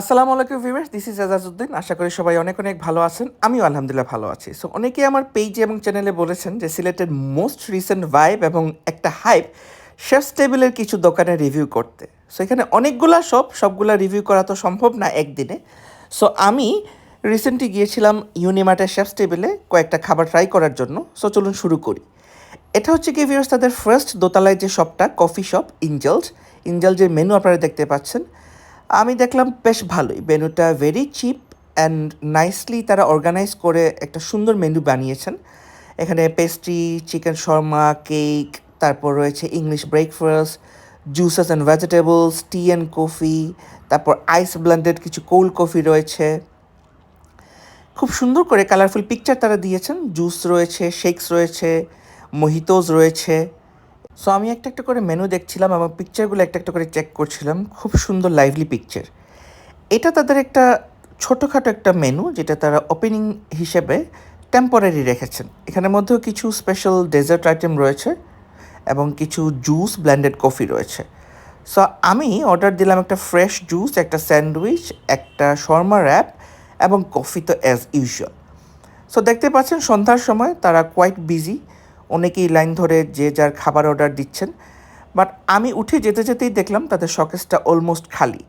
আসসালামু আলাইকুম viewers this is Azazuddin আশা করি সবাই অনেক অনেক ভালো আছেন। আমিও আলহামদুলিল্লাহ ভালো আছি। সো অনেকেই আমার পেজে এবং চ্যানেলে বলেছেন যে সিলেটের মোস্ট রিসেন্ট ভাইব এবং একটা হাইপ শেফস টেবিলের কিছু দোকানে রিভিউ করতে। সো এখানে অনেকগুলা শপ সবগুলা রিভিউ করা তো সম্ভব না একদিনে। সো আমি রিসেন্টলি গিয়েছিলাম ইউনিমার্টের শেফস টেবিলে কয়েকটা খাবার ট্রাই করার জন্য। সো চলুন শুরু করি। এটা হচ্ছে কি ভিউয়ার্স তাদের ফার্স্ট দোতলায় যে শপটা কফি শপ ইঞ্জেলস ইঞ্জেল যে মেনু আপনারা দেখতে পাচ্ছেন। আমি দেখলাম বেশ ভালোই। মেনুটা ভেরি চিপ অ্যান্ড নাইসলি তারা অর্গানাইজ করে একটা সুন্দর মেনু বানিয়েছেন। এখানে পেস্ট্রি চিকেন শর্মা কেক তারপর রয়েছে English breakfast juices and vegetables tea and coffee তারপর আইস ব্লেন্ডেড কিছু কোল্ড কফি রয়েছে। খুব সুন্দর করে কালারফুল পিকচার তারা দিয়েছেন। জুস রয়েছে শেকস রয়েছে মহিতোজ রয়েছে। সো আমি একটা একটা করে মেনু দেখছিলাম এবং পিকচারগুলো একটা একটা করে চেক করছিলাম। খুব সুন্দর লাইভলি পিকচার এটা তাদের একটা ছোটোখাটো একটা মেনু যেটা তারা ওপেনিং হিসেবে টেম্পোরারি রেখেছেন। এখানের মধ্যেও কিছু স্পেশাল ডেজার্ট আইটেম রয়েছে এবং কিছু জুস ব্লেন্ডেড কফি রয়েছে। সো আমি অর্ডার দিলাম একটা ফ্রেশ জুস একটা স্যান্ডউইচ একটা শর্মা র্যাপ এবং কফি তো অ্যাজ ইউজুয়াল সো দেখতে পাচ্ছেন সন্ধ্যার সময় তারা কোয়াইট বিজি অনেকেই লাইন ধরে যে যার খাবার অর্ডার দিচ্ছেন। বাট আমি উঠে যেতে যেতেই দেখলাম তাদের শকেসটা অলমোস্ট খালি।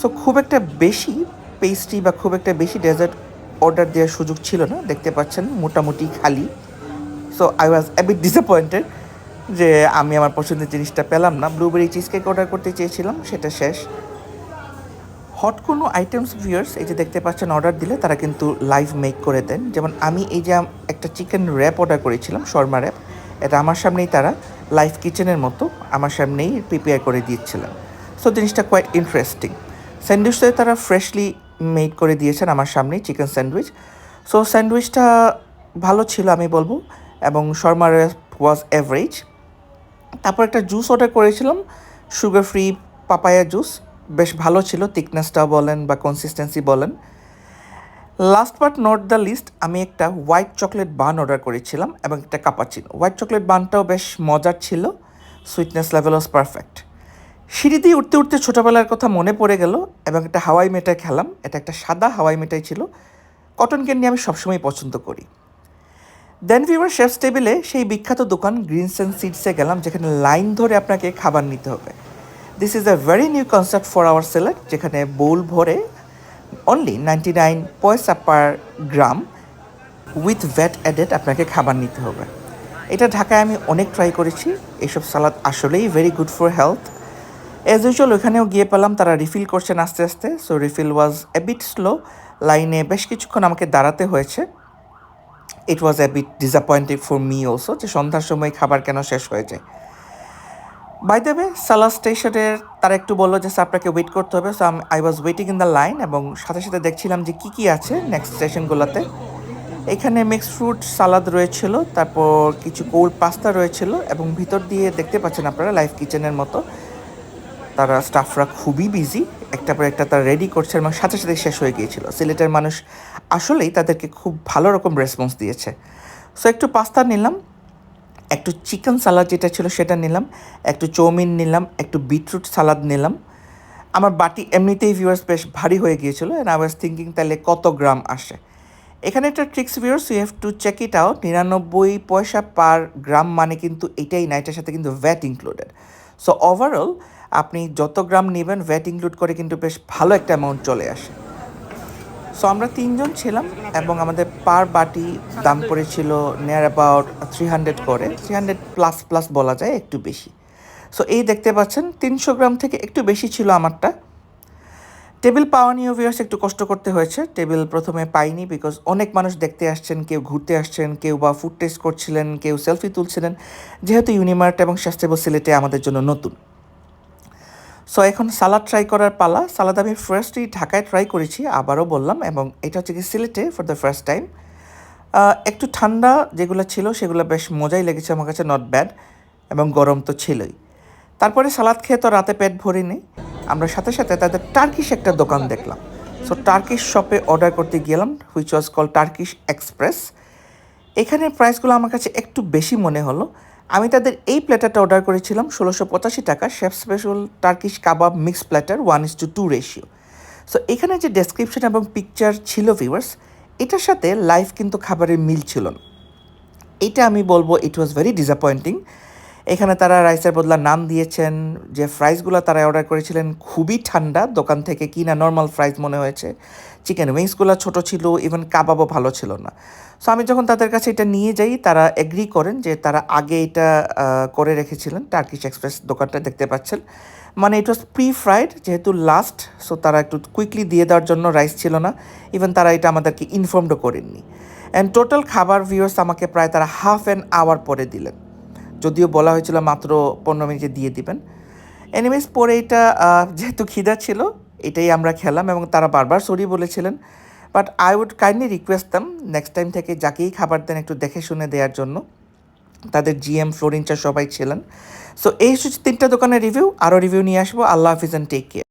সো খুব একটা বেশি পেস্ট্রি বা খুব একটা বেশি ডেজার্ট অর্ডার দেওয়ার সুযোগ ছিল না। দেখতে পাচ্ছেন মোটামুটি খালি। So I was a bit disappointed যে আমি আমার পছন্দের জিনিসটা পেলাম না। ব্লুবেরি চিজ কেক অর্ডার করতে চেয়েছিলাম, সেটা শেষ। হট কোনো আইটেমস ভিউয়ার্স এই যে দেখতে পাচ্ছেন অর্ডার দিলে তারা কিন্তু লাইভ মেক করে দেন। যেমন আমি এই যে একটা চিকেন র্যাপ অর্ডার করেছিলাম, শর্মা র্যাপ এটা আমার সামনেই তারা লাইভ কিচেনের মতো আমার সামনেই প্রিপেয়ার করে দিয়েছিলেন। সো জিনিসটা কোয়াইট ইন্টারেস্টিং স্যান্ডউইচটা তারা ফ্রেশলি মেড করে দিয়েছেন আমার সামনেই চিকেন স্যান্ডউইচ সো স্যান্ডউইচটা ভালো ছিল আমি বলব, এবং শর্মা র্যাপ ওয়াজ অ্যাভারেজ তারপর একটা জুস অর্ডার করেছিলাম সুগার ফ্রি পাপায়া জুস বেশ ভালো ছিল থিকনেসটা বলেন বা কনসিস্টেন্সি বলেন। Last but not the least আমি একটা হোয়াইট চকলেট বান অর্ডার করেছিলাম এবং একটা কাপাচিনো হোয়াইট চকলেট বানটাও বেশ মজার ছিল সুইটনেস লেভেল ওয়াজ পারফেক্ট সিঁড়ি দিয়ে উঠতে উঠতে ছোটোবেলার কথা মনে পড়ে গেল এবং একটা হাওয়াই মেটাই খেলাম। এটা একটা সাদা হাওয়াই মেটাই ছিল। কটন ক্যান্ডি আমি সবসময় পছন্দ করি। দেন ভিভার শেফস টেবিলে সেই বিখ্যাত দোকান গ্রিনস অ্যান্ড সিডসে গেলাম, যেখানে লাইন ধরে আপনাকে খাবার নিতে হবে। This is a very new concept for our seller যেখানে বোল ভরে অনলি নাইনটি নাইন পয়সা per gram with VAT added আপনাকে খাবার নিতে হবে। এটা ঢাকায় আমি অনেক ট্রাই করেছি এইসব সালাদ আসলেই very good for health as usual ওখানেও গিয়ে পেলাম, তারা রিফিল করছেন আস্তে আস্তে so refill was a bit slow লাইনে বেশ কিছুক্ষণ আমাকে দাঁড়াতে হয়েছে। It was a bit disappointing for me also যে সন্ধ্যার সময় খাবার কেন শেষ হয়ে যায়। বাই দেবে সালা স্টেশনের তারা একটু বলল যে আপনাকে ওয়েট করতে হবে। So I was waiting in the line এবং সাথে সাথে দেখছিলাম যে, কী কী আছে নেক্সট স্টেশনগুলোতে এখানে মিক্সড ফ্রুট সালাদ রয়েছিল, তারপর কিছু কোল্ড পাস্তা রয়েছিল এবং ভিতর দিয়ে দেখতে পাচ্ছেন আপনারা লাইফ কিচেনের মতো। তারা স্টাফরা খুবই বিজি একটা পর একটা তারা রেডি করছে এবং সাথে সাথে শেষ হয়ে গিয়েছিল। সিলেটের মানুষ আসলেই তাদেরকে খুব ভালো রকম রেসপন্স দিয়েছে। সো একটু পাস্তা নিলাম। একটু চিকেন সালাদ যেটা ছিল সেটা নিলাম, একটু চৌমিন নিলাম, একটু বিটরুট সালাদ নিলাম। আমার বাটি এমনিতেই ভিউয়ার্স বেশ ভারী হয়ে গিয়েছিল অ্যান্ড আই ওয়াজ থিঙ্কিং তাহলে কত গ্রাম আসে। এখানে একটা tricks viewers you have to check it out নিরানব্বই পয়সা পার গ্রাম মানে কিন্তু এটাই না, এটার সাথে কিন্তু ভ্যাট ইনক্লুডেড সো ওভারঅল আপনি যত গ্রাম নেবেন ভ্যাট ইনক্লুড করে কিন্তু বেশ ভালো একটা অ্যামাউন্ট চলে আসে। সো আমরা তিনজন ছিলাম এবং আমাদের পার বাটি দাম পড়েছিল নিয়ার অ্যাবাউট থ্রি হান্ড্রেড করে। থ্রি হান্ড্রেড প্লাস প্লাস বলা যায় একটু বেশি। সো এই দেখতে পাচ্ছেন, তিনশো গ্রাম থেকে একটু বেশি ছিল আমারটা। টেবিল পাওয়া নিয়ে ভিউয়ার্স একটু কষ্ট করতে হয়েছে। টেবিল প্রথমে পাইনি বিকজ অনেক মানুষ দেখতে আসছেন, কেউ ঘুরতে আসছেন, কেউ বা ফুড টেস্ট করছিলেন, কেউ সেলফি তুলছিলেন। যেহেতু ইউনিমার্ট এবং স্বাস্থ্যবো সিলেটে আমাদের জন্য নতুন। সো এখন সালাদ ট্রাই করার পালা। সালাদ আমি ফার্স্টই ঢাকায় ট্রাই করেছি, আবারও বললাম, এবং এটা হচ্ছে কি সিলেটে ফর দ্য ফার্স্ট টাইম একটু ঠান্ডা যেগুলো ছিল, সেগুলো বেশ মজাই লেগেছে আমার কাছে নট ব্যাড এবং গরম তো ছিলই। তারপরে সালাদ খেয়ে তো রাতে পেট ভরি ভরিনি। আমরা সাথে সাথে তাদের টার্কিশ একটা দোকান দেখলাম। সো টার্কিশ শপে অর্ডার করতে গেলাম which was call Turkish express এখানে প্রাইসগুলো আমার কাছে একটু বেশি মনে হলো। আমি তাদের এই প্ল্যাটারটা অর্ডার করেছিলাম ষোলোশো পঁচাশি টাকা chef special Turkish kebab mix platter one is two two ratio so এখানে যে ডেসক্রিপশন এবং পিকচার ছিল ভিউয়ার্স এটার সাথে লাইভ কিন্তু খাবারের মিল ছিল না। এটা আমি বলব ইট ওয়াজ ভেরি ডিসঅ্যাপয়েন্টিং এখানে তারা রাইসের বদলা নাম দিয়েছেন। যে ফ্রাইসগুলো তারা অর্ডার করেছিলেন খুবই ঠান্ডা, দোকান থেকে কি না নর্মাল ফ্রাইস মনে হয়েছে। চিকেন উইংসগুলো ছোট ছিল ইভেন কাবাবও ভালো ছিল না। সো আমি যখন তাদের কাছে এটা নিয়ে যাই, তারা এগ্রি করেন যে তারা আগে এটা করে রেখেছিলেন টার্কিশ এক্সপ্রেস দোকানটা দেখতে পাচ্ছেন। মানে ইট ওয়াজ প্রি ফ্রাইড যেহেতু লাস্ট সো তারা একটু কুইকলি দিয়ে দেওয়ার জন্য রাইস ছিল না। ইভেন তারা এটা আমাদেরকে ইনফর্মডও করেননি। অ্যান্ড টোটাল খাবার ভিউয়ার্স আমাকে প্রায় তারা হাফ অ্যান আওয়ার পরে দিলেন। যদিও বলা হয়েছিল মাত্র পনেরো মিনিটে দিয়ে দিবেন। এনিমেস পরে এটা যেহেতু খিদা ছিল, এটাই আমরা খেলাম এবং তারা বারবার সরি বলেছিলেন। But I would kindly request দাম নেক্সট টাইম থেকে যাকেই খাবার দেন একটু দেখে শুনে দেওয়ার জন্য। তাদের জিএম ফ্লোরিনচার সবাই ছিলেন। সো এই তিনটা দোকানের রিভিউ আরও রিভিউ নিয়ে আসব। আল্লাহ হাফিজ অ্যান্ড টেক কেয়ার